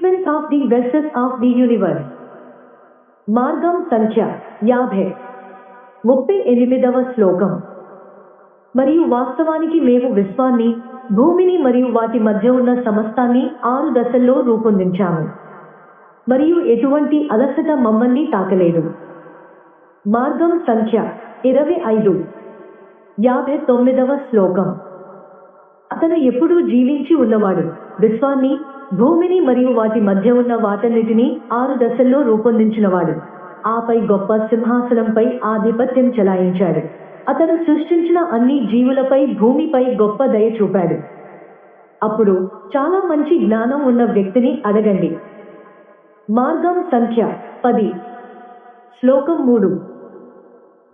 Sequence of the verses of the universe మార్గం సంఖ్య యాభై. ముప్పై ఎనిమిదవ శ్లోకం. మరియు వాస్తవానికి మేము విశ్వాన్ని భూమిని మరియు వాటి మధ్య ఉన్న సమస్తాన్ని ఆరు దశల్లో రూపొందించాము. మరియు ఎటువంటి అలసట మమ్మల్ని తాకలేదు. మార్గం సంఖ్య ఇరవై ఐదు. యాభై తొమ్మిదవ శ్లోకం. అతను ఎప్పుడూ జీవించి ఉన్నవాడు. విశ్వాన్ని భూమిని మరియు వాటి మధ్య ఉన్న వాటన్నిటిని ఆరు దశల్లో రూపొందించినవాడు. ఆపై గొప్ప సింహాసనంపై ఆధిపత్యం చెలాయించాడు. అతను సృష్టించిన అన్ని జీవులపై భూమిపై గొప్ప దయ చూపాడు. అప్పుడు చాలా మంచి జ్ఞానం ఉన్న వ్యక్తిని అడగండి. మార్గం సంఖ్య పది. శ్లోకం మూడు.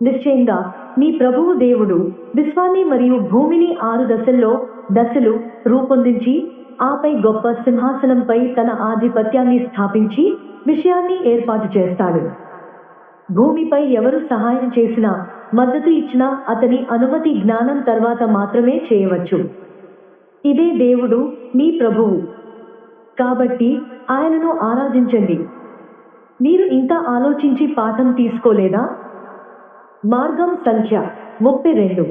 నిశ్చయంగా మీ ప్రభువు దేవుడు విశ్వాన్ని మరియు భూమిని ఆరు దశల్లో దశలు రూపొందించి ఆపై గొప్ప సింహాసనంపై తన ఆధిపత్యాన్ని స్థాపించి విషయాన్ని ఏర్పాటు చేస్తాడు. భూమిపై ఎవరు సహాయం చేసినా మద్దతు ఇచ్చినా అతని అనుమతి జ్ఞానం తర్వాత మాత్రమే చేయవచ్చు. ఇదే దేవుడు మీ ప్రభువు. కాబట్టి ఆయనను ఆరాధించండి. మీరు ఇంకా ఆలోచించి పాఠం తీసుకోలేదా? మార్గం సంఖ్య ముప్పై రెండు.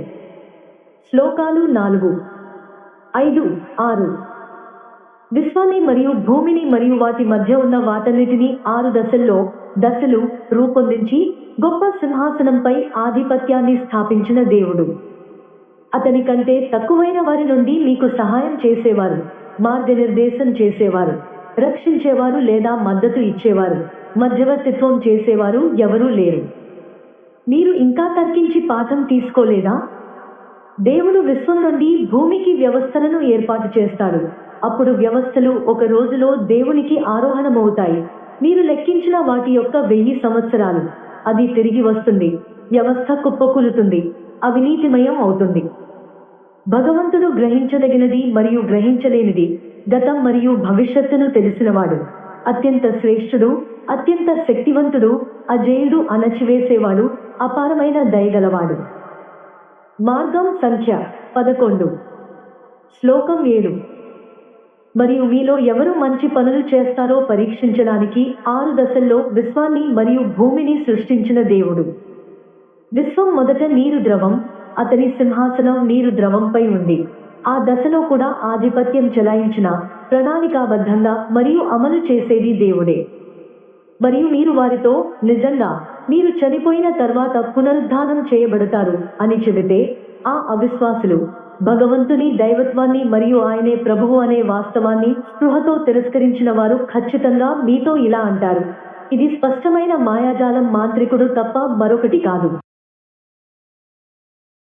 శ్లోకాలు నాలుగు. ఐదు ఆరు. విశ్వాన్ని మరియు భూమిని మరియు వాటి మధ్య ఉన్న వాటన్నిటిని ఆరు దశల్లో దశలు రూపొందించి గొప్ప సింహాసనంపై ఆధిపత్యాన్ని స్థాపించిన దేవుడు. అతని కంటే తక్కువైన వారి నుండి మీకు సహాయం చేసేవారు మార్గనిర్దేశం చేసేవారు రక్షించేవారు లేదా మద్దతు ఇచ్చేవారు మధ్యవర్తిత్వం చేసేవారు ఎవరూ లేరు. మీరు ఇంకా తర్కించి పాఠం తీసుకోలేదా? దేవుడు విశ్వం నుండి భూమికి వ్యవస్థలను ఏర్పాటు చేస్తాడు. అప్పుడు వ్యవస్థలు ఒక రోజులో దేవునికి ఆరోహణమవుతాయి. మీరు లెక్కించిన వాటి యొక్క వెయ్యి సంవత్సరాలు. అది తిరిగి వస్తుంది. వ్యవస్థ కుప్పకూలుతుంది. అవినీతిమయం అవుతుంది. భగవంతుడు గ్రహించదగినది మరియు గ్రహించలేనిది గతం మరియు భవిష్యత్తును తెలిసినవాడు. అత్యంత శ్రేష్ఠుడు అత్యంత శక్తివంతుడు అజేయుడు అణచివేసేవాడు అపారమైన దయగలవాడు. మార్గం సంఖ్య పదకొండు. శ్లోకం ఏడు. మరియు మీలో ఎవరు మంచి పనులు చేస్తారో పరీక్షించడానికి ఆరు దశల్లో విశ్వాన్ని మరియు భూమిని సృష్టించిన దేవుడు. విశ్వం మొదట నీరు ద్రవం అతని సింహాసనం నీరు ద్రవంపై ఉంది. ఆ దశలో కూడా ఆధిపత్యం చెలాయించిన ప్రణాళికాబద్ధంగా మరియు అమలు చేసేది దేవుడే. మరియు మీరు వారితో నిజంగా మీరు చనిపోయిన తర్వాత పునరుద్ధానం చేయబడతారు అని చెబితే ఆ అవిశ్వాసులు భగవంతుని దైవత్వాన్ని మరియు ఆయనే ప్రభువు అనే వాస్తవాన్ని స్పృహతో తిరస్కరించిన వారు ఖచ్చితంగా మీతో ఇలా అంటారు. ఇది స్పష్టమైన మాయాజాలం మాంత్రికుడు తప్ప మరొకటి కాదు.